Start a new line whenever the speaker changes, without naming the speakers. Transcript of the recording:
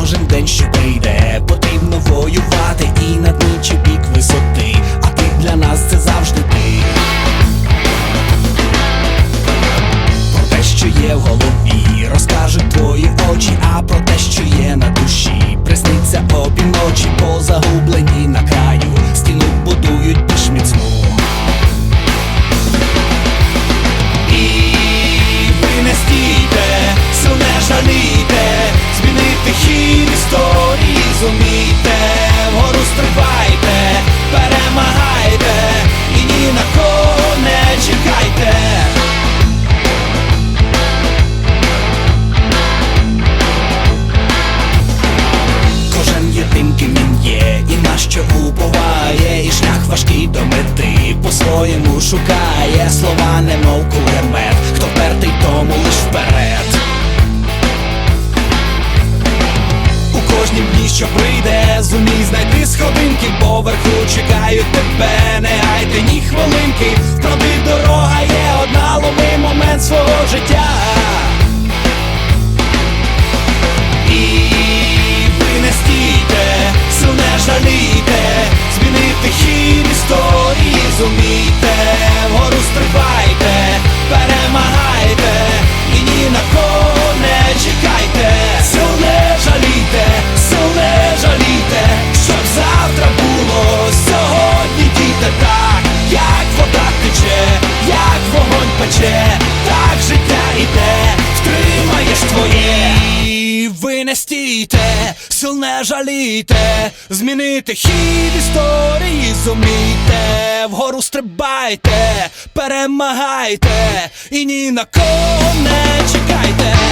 кожен день, що прийде, потрібно воювати і на дні бік висоти. А ти для нас це завжди ти. Про те, що є в голові важкий до мети, по-своєму шукає слова, немов кулемет. Хто впертий, тому лиш вперед. У кожнім дні, що прийде, зумій знайти сходинки, Поверху чекають тебе, не гайте ні хвилинки. Правди дорога є одна, лови момент свого життя. Вгору стрибайте, перемагайте, і ні на кого не чекайте, сил не жалійте, сил не жалійте, щоб завтра було. Сьогодні дійте так, як вода тече, як вогонь пече, так життя іде, втримаєш твоє. Ви не стійте, сил не жалійте, змінити хід історії вгору стрибайте, перемагайте, і ні на кого не чекайте.